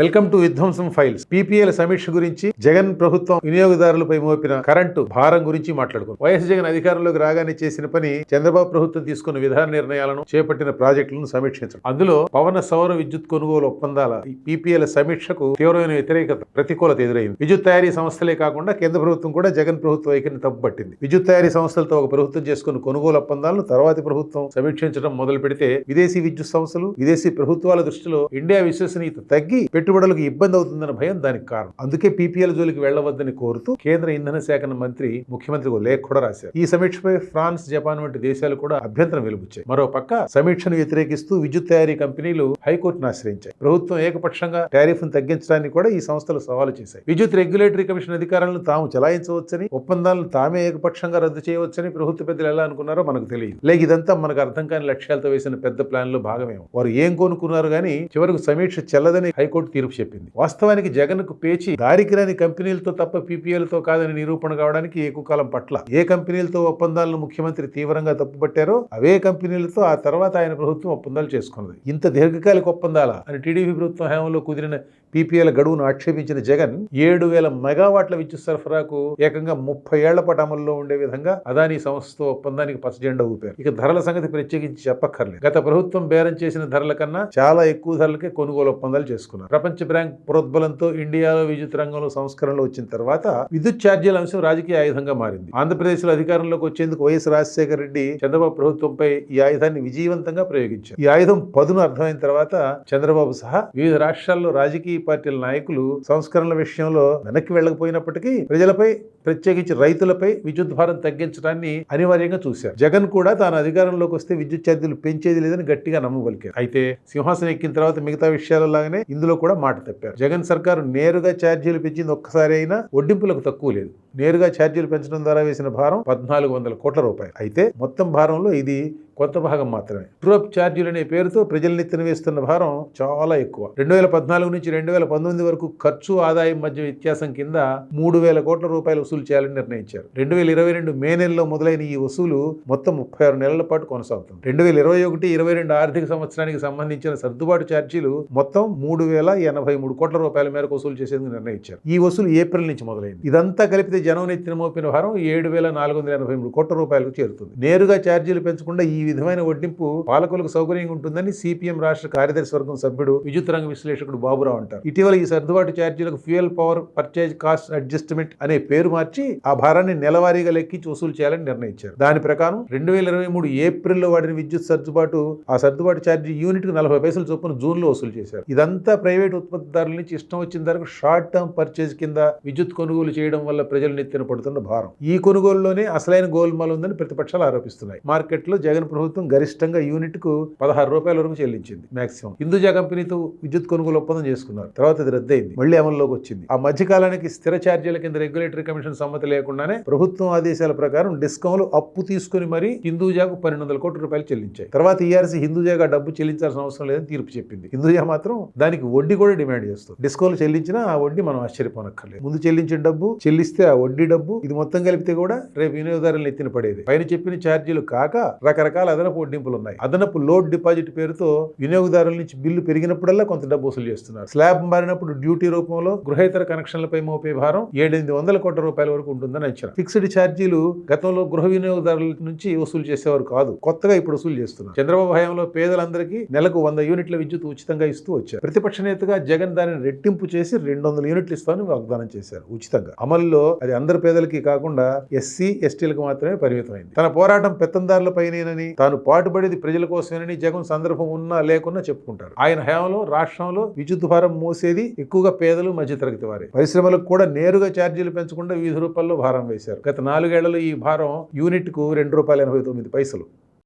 Welcome to విధ్వంసం files. PPL సమీక్ష గురించి జగన్ ప్రభుత్వం వినియోగదారులపై మోపిన కరెంటు భారం గురించి మాట్లాడుకుందాం. వైఎస్ జగన్ అధికారంలోకి రాగానే చేసిన పని చంద్రబాబు ప్రభుత్వం తీసుకున్న విధాన నిర్ణయాలను చేపట్టిన ప్రాజెక్టులను సమీక్షించడం. అందులో పవన సౌర విద్యుత్ కొనుగోలు ఒప్పందాల పీపీఎల్ సమీక్షకు తీవ్రమైన వ్యతిరేకత ప్రతికూలత ఎదురైంది. విద్యుత్ తయారీ సంస్థలే కాకుండా కేంద్ర ప్రభుత్వం కూడా జగన్ ప్రభుత్వ వైఖరిని తప్పుపట్టింది. విద్యుత్ తయారీ సంస్థలతో ఒక ప్రభుత్వం చేసుకున్న కొనుగోలు ఒప్పందాలను తర్వాతి ప్రభుత్వం సమీక్షించడం మొదలు పెడితే విదేశీ విద్యుత్ సంస్థలు విదేశీ ప్రభుత్వాల దృష్టిలో ఇండియా విశ్వసనీయత తగ్గి పెట్టుబడులకు ఇబ్బంది అవుతుందన్న భయం దానికి కారణం. అందుకే పీపీఎల్ జోలికి వెళ్ళవద్దని కోరుతూ కేంద్ర ఇంధన శాఖ మంత్రి ముఖ్యమంత్రికి లేఖ కూడా రాశారు. ఈ సమీక్షపై ఫ్రాన్స్ జపాన్ వంటి దేశాలు కూడా అభ్యంతరం వెలుబుచ్చాయి మరో పక్క సమీక్షను వ్యతిరేకిస్తూ విద్యుత్ తయారీ కంపెనీలు హైకోర్టును ఆశ్రయించాయి. ప్రభుత్వం ఏకపక్షంగా టారిఫ్ తగ్గించడానికి కూడా ఈ సంస్థలు సవాలు చేశాయి. విద్యుత్ రెగ్యులేటరీ కమిషన్ అధికారాలను తాము చెలాయించవచ్చని ఒప్పందాలను తామే ఏకపక్షంగా రద్దు చేయవచ్చని ప్రభుత్వ పెద్దలు ఎలా అనుకున్నారో మనకు తెలియదు. లేక ఇదంతా మనకు అర్థం కాని లక్ష్యాలతో వేసిన పెద్ద ప్లాన్లో భాగమేమో. వారు ఏం కొనుక్కున్నారు కానీ చివరకు సమీక్ష చెల్లదని హైకోర్టు తీర్పు చెప్పింది. వాస్తవానికి జగన్కు పేచి దారికి రాని కంపెనీలతో తప్ప PPL తో కాదని నిరూపణ కావడానికి ఎక్కువ కాలం పట్ల ఏ కంపెనీలతో ఒప్పందాలను ముఖ్యమంత్రి తీవ్రంగా తప్పుపట్టారో అవే కంపెనీలతో ఆ తర్వాత ఆయన ప్రభుత్వం ఒప్పందాలు చేసుకున్నది. ఇంత దీర్ఘకాలిక ఒప్పందాల? అని టీడీపీ ప్రభుత్వం హయాంలో కుదిరిన పీపీఎల్ గడువును ఆక్షేపించిన జగన్ ఏడు వేల మెగావాట్ల విద్యుత్ సరఫరాకు ఏకంగా ముప్పై ఏళ్ళ పాటు అమల్లో ఉండే విధంగా అదానీ సంస్థతో ఒప్పందానికి పచ్చజెండా ఊపారు. ఇక ధరల సంగతి ప్రత్యేకించి చెప్పక్కర్లేదు. గత ప్రభుత్వం బేరం చేసిన ధరల కన్నా చాలా ఎక్కువ ధరలకే కొనుగోలు ఒప్పందాలు చేసుకున్నారు. ప్రపంచ బ్యాంక్ ప్రోద్బలంతో ఇండియాలో విద్యుత్ రంగంలో సంస్కరణలు వచ్చిన తర్వాత విద్యుత్ ఛార్జీల అంశం రాజకీయ ఆయుధంగా మారింది. ఆంధ్రప్రదేశ్లో అధికారంలోకి వచ్చేందుకు వైఎస్ రాజశేఖర రెడ్డి చంద్రబాబు ప్రభుత్వంపై ఈ ఆయుధాన్ని విజయవంతంగా ప్రయోగించారు. ఈ ఆయుధం పదును అర్థమైన తర్వాత చంద్రబాబు సహా వివిధ రాష్ట్రాల్లో రాజకీయ పార్టీల నాయకులు సంస్కరణల విషయంలో వెనక్కి వెళ్ళకపోయినప్పటికీ ప్రజలపై ప్రత్యేకించి రైతులపై విద్యుత్ భారం తగ్గించడాన్ని అనివార్యంగా చూశారు. జగన్ కూడా తాను అధికారంలోకి వస్తే విద్యుత్ ఛార్జీలు పెంచేది లేదని గట్టిగా నమ్మబలికారు. అయితే సింహాసనం ఎక్కిన తర్వాత మిగతా విషయాలలాగానే ఇందులో కూడా మాట తప్పారు. జగన్ సర్కారు నేరుగా ఛార్జీలు పెంచింది ఒక్కసారి అయినా వడ్డింపులకు తక్కువ లేదు. నేరుగా ఛార్జీలు పెంచడం ద్వారా వేసిన భారం పద్నాలుగు వందల కోట్ల రూపాయలు. అయితే మొత్తం భారంలో ఇది కొంత భాగం మాత్రమే. ట్రూప్ ఛార్జీలు అనే పేరుతో ప్రజల్ని నెత్తిన వేస్తున్న భారం చాలా ఎక్కువ. రెండు వేల పద్నాలుగు నుంచి రెండు వేల పంతొమ్మిది వరకు ఖర్చు ఆదాయం మధ్య వ్యత్యాసం కింద మూడు వేల కోట్ల రూపాయలు వసూలు చేయాలని నిర్ణయించారు. రెండు వేల ఇరవై రెండు మే నెలలో మొదలైన ఈ వసూలు మొత్తం ముప్పై ఆరు నెలల పాటు కొనసాగుతుంది. రెండు వేల ఇరవై ఒకటి ఇరవై రెండు ఆర్థిక సంవత్సరానికి సంబంధించిన సర్దుబాటు ఛార్జీలు మొత్తం మూడు వేల ఎనభై మూడు కోట్ల రూపాయల మేరకు వసూలు చేసేందుకు నిర్ణయించారు. ఈ వసూలు ఏప్రిల్ నుంచి మొదలైంది. ఇదంతా కలిపితే జనం నెత్తిన మోపిన భారం ఏడు వేల నాలుగు వందల ఎనభై మూడు కోట్ల రూపాయలకు చేరుతుంది. నేరుగా ఛార్జీలు పెంచకుండా ఈ విధమైన వడ్డింపు పాలకులకు సౌకర్యంగా ఉంటుందని సిపిఎం రాష్ట్ర కార్యదర్శి వర్గం సభ్యుడు విద్యుత్ రంగ విశ్లేషకుడు బాబురావు అంటారు. ఇటీవల ఈ సర్దుబాటు ఛార్జీలకు fuel power purchase cost adjustment అనే పేరు మార్చి ఆ భారాన్ని నెలవారీగా లెక్కించి వసూలు చేయాలని నిర్ణయించారు. దాని ప్రకారం రెండు వేల ఇరవై మూడు ఏప్రిల్లో వాడిన విద్యుత్ సర్దుబాటు ఆ సర్దుబాటు ఛార్జీ యూనిట్కు నలభై పైసలు చొప్పున జూన్లో వసూలు చేశారు. ఇదంతా ప్రైవేట్ ఉత్పత్తిదారుల నుంచి ఇష్టం వచ్చిన ధరకు షార్ట్ టర్మ్ పర్చేజ్ కింద విద్యుత్ కొనుగోలు చేయడం వల్ల ప్రజలు నెత్తిన పడుతున్న భారం. ఈ కొనుగోలులోనే అసలైన గోల్మాల్ ఉందని ప్రతిపక్షాలు ఆరోపిస్తున్నాయి. మార్కెట్లో జగన్ ప్రభుత్వం గరిష్టంగా యూనిట్కు పదహారు రూపాయల వరకు చెల్లించింది మాక్సిమం. హిందూజా కంపెనీతో విద్యుత్ కొనుగోలు ఒప్పందం చేసుకున్నారు. తర్వాత అది రద్దయింది. మళ్ళీ అమల్లోకి వచ్చింది. ఆ మధ్య కాలానికి స్థిర ఛార్జీల కింద రెగ్యులేటరీ కమిషన్ సమ్మతి లేకుండానే ప్రభుత్వం ఆదేశాల ప్రకారం డిస్కౌంట్లు అప్పు తీసుకుని మరీ హిందూజాకు పన్నెండు వందల కోట్ల రూపాయలు చెల్లించాయి. తర్వాత ఈఆర్సీ హిందూజాగా డబ్బు చెల్లించాల్సిన అవసరం లేదని తీర్పు చెప్పింది. హిందూజా మాత్రం దానికి వడ్డీ కూడా డిమాండ్ చేస్తుంది. డిస్కౌంట్లు చెల్లించినా ఆ వడ్డీ మనం ఆశ్చర్యపోనక్కర్లేదు. ముందు చెల్లించిన డబ్బు చెల్లిస్తే ఆ వడ్డీ డబ్బు ఇది మొత్తం కలిపితే కూడా రేపు వినియోగదారులను ఎత్తిన పడేది. పైన చెప్పిన ఛార్జీలు కాక రకరకాల అదనపు వడ్డింపులు ఉన్నాయి అదనపు లోడ్ డిపాజిట్ పేరుతో వినియోగదారుల నుంచి బిల్లు పెరిగినప్పుడల్లా కొంత డబ్బు వసూలు చేస్తున్నారు. స్లాబ్ మారినప్పుడు డ్యూటీ రూపంలో గృహేతర కనెక్షన్లపై మోపే భారం ఏడెనిమిది వందల కోట్ల రూపాయల వరకు ఉంటుందని అంచనా. ఫిక్స్డ్ ఛార్జీలు గతంలో గృహ వినియోగదారుల నుంచి వసూలు చేసేవారు కాదు కొత్తగా ఇప్పుడు వసూలు చేస్తున్నారు. చంద్రబాబు హయాంలో పేదలందరికీ నెలకు వంద యూనిట్ల విద్యుత్ ఉచితంగా ఇస్తూ వచ్చారు. ప్రతిపక్ష నేతగా జగన్ దానిని రెట్టింపు చేసి రెండు వందల యూనిట్లు ఇస్తామని వాగ్దానం చేశారు. ఉచితంగా. అమల్లో అది అందరి పేదలకి కాకుండా ఎస్సీ ఎస్టీలకు మాత్రమే పరిమితమైంది. తన పోరాటం పెత్తందారులపైనేనని తాను పాటుపడేది ప్రజల కోసమేనని జగన్ సందర్భం ఉన్నా లేకున్నా చెప్పుకుంటారు. ఆయన హయాంలో రాష్ట్రంలో విద్యుత్ భారం మోసేది ఎక్కువగా పేదలు మధ్యతరగతి వారే. పరిశ్రమలకు కూడా నేరుగా ఛార్జీలు పెంచకుండా వివిధ రూపాల్లో భారం వేశారు. గత నాలుగేళ్ళలో ఈ భారం యూనిట్కు రెండు రూపాయల ఎనభై తొమ్మిది పైసలు.